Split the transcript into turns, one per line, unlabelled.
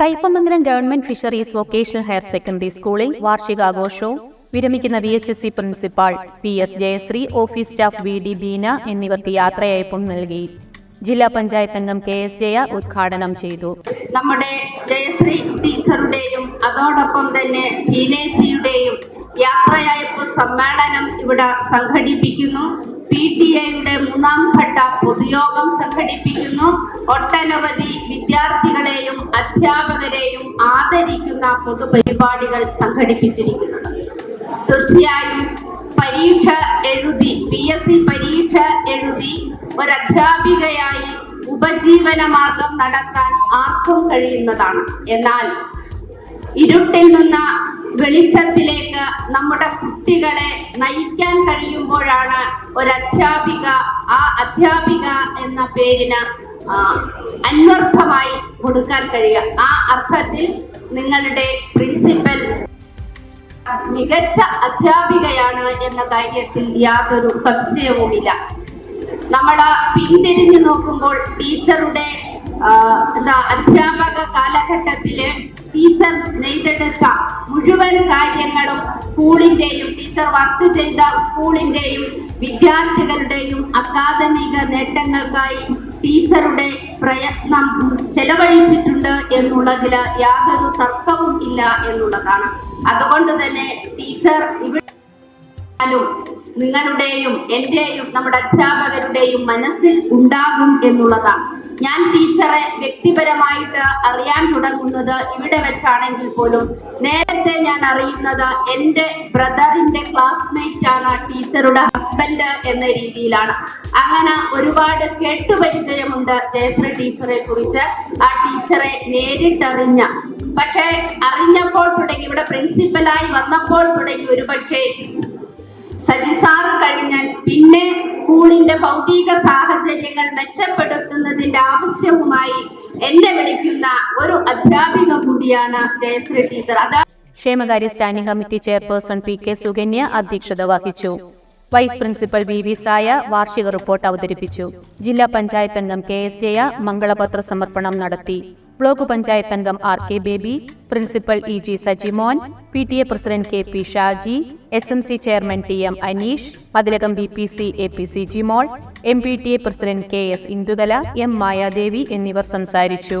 Kaipamangalam government fisheries vocational higher secondary സ്കൂളിൽ വാർഷികാഘോഷവും വിരമിക്കുന്ന V H S C principal P S Jayasree office staff V D Beena എന്നിവർക്ക് യാത്രയയപ്പും നൽകി. ജില്ലാ പഞ്ചായത്ത് അംഗം കെ എസ് ജയ ഉദ്ഘാടനം ചെയ്തു.
നമ്മുടെ ജയശ്രീ ടീച്ചറുടെയും അതോടൊപ്പം തന്നെ ബീനേജിയുടെയും യാത്രയയപ്പ് സമ്മേളനം ഇവിടെ സംഘടിപ്പിക്കുന്നു. പി ടി എയുടെ മൂന്നാം ഘട്ട പൊതുയോഗം സംഘടിപ്പിക്കുന്നു. ഒട്ടനവധി വിദ്യാർത്ഥികളെയും അധ്യാപകരെയും ആദരിക്കുന്ന പൊതുപരിപാടികൾ സംഘടിപ്പിച്ചിരിക്കുന്നത് തീർച്ചയായും പരീക്ഷ എഴുതി പി എസ് സി പരീക്ഷ എഴുതി ഒരു അധ്യാപികയായി ഉപജീവന മാർഗം നടത്താൻ ആർക്കും കഴിയുന്നതാണ്. എന്നാൽ ഇരുട്ടിൽ നിന്ന് വെളിച്ചത്തിലേക്ക് നമ്മുടെ കുട്ടികളെ നയിക്കാൻ കഴിയുമ്പോഴാണ് ഒരു അധ്യാപിക ആ അധ്യാപിക എന്ന പേരിന് അന്വർത്ഥമായി കൊടുക്കാൻ കഴിയുക. ആ അർത്ഥത്തിൽ നിങ്ങളുടെ പ്രിൻസിപ്പൽ മികച്ച അധ്യാപികയാണ് എന്ന കാര്യത്തിൽ യാതൊരു സംശയവുമില്ല. നമ്മൾ പിന്തിരിഞ്ഞു നോക്കുമ്പോൾ ടീച്ചറുടെ എന്താ അധ്യാപക കാലഘട്ടത്തിൽ ടീച്ചർ നെയ്തെടുത്ത മുഴുവൻ കാര്യങ്ങളും സ്കൂളിന്റെയും ടീച്ചർ വർക്ക് ചെയ്ത സ്കൂളിന്റെയും വിദ്യാർത്ഥികളുടെയും അക്കാദമിക നേട്ടങ്ങൾക്കായി ടീച്ചറുടെ പ്രയത്നം ചെലവഴിച്ചിട്ടുണ്ട് എന്നുള്ളതിൽ യാതൊരു തർക്കവും ഇല്ല എന്നുള്ളതാണ്. അതുകൊണ്ട് തന്നെ ടീച്ചർ ഇവിടെ ും നിങ്ങളുടെയും എന്റെയും നമ്മുടെ അധ്യാപകരുടെയും മനസ്സിൽ ഉണ്ടാകും എന്നുള്ളതാണ്. ഞാൻ ടീച്ചറെ വ്യക്തിപരമായിട്ട് അറിയാൻ തുടങ്ങുന്നത് ഇവിടെ വെച്ചാണെങ്കിൽ പോലും നേരത്തെ ഞാൻ അറിയുന്നത് എന്റെ ബ്രദറിന്റെ ക്ലാസ്മേറ്റ് ആണ് ടീച്ചറുടെ ഹസ്ബൻഡ് എന്ന രീതിയിലാണ്. അങ്ങനെ ഒരുപാട് കേട്ടുപരിചയമുണ്ട് ജയശ്രീ ടീച്ചറെ കുറിച്ച്. ആ ടീച്ചറെ നേരിട്ടറിഞ്ഞ. പക്ഷേ അറിഞ്ഞപ്പോൾ തുടങ്ങി ഇവിടെ പ്രിൻസിപ്പലായി വന്നപ്പോൾ തുടങ്ങി ഒരുപക്ഷെ സജിസാർ കഴിഞ്ഞാൽ പിന്നെ സ്കൂളിന്റെ ഭൗതിക സാഹചര്യങ്ങൾ മെച്ചപ്പെടുത്തുന്നതിന്റെ ആവശ്യവുമായി എന്നെ വിളിക്കുന്ന ഒരു അധ്യാപിക കൂടിയാണ് ജയശ്രീ ടീച്ചർ. അതാ
ക്ഷേമകാര്യ standing committee chairperson P K Sukanya അധ്യക്ഷത വഹിച്ചു. Vice principal V V Saya വാർഷിക റിപ്പോർട്ട് അവതരിപ്പിച്ചു. ജില്ലാ പഞ്ചായത്ത് അംഗം കെ എസ് ജയ മംഗളപത്ര സമർപ്പണം നടത്തി. ബ്ലോക്ക് പഞ്ചായത്ത് അംഗം R K Baby principal E G Sajimon P T A president K P Shaji S M C chairman T M Aneesh Mathilakam B P C A P C Jimol M P T A president K S Indukala M Mayadevi എന്നിവർ സംസാരിച്ചു.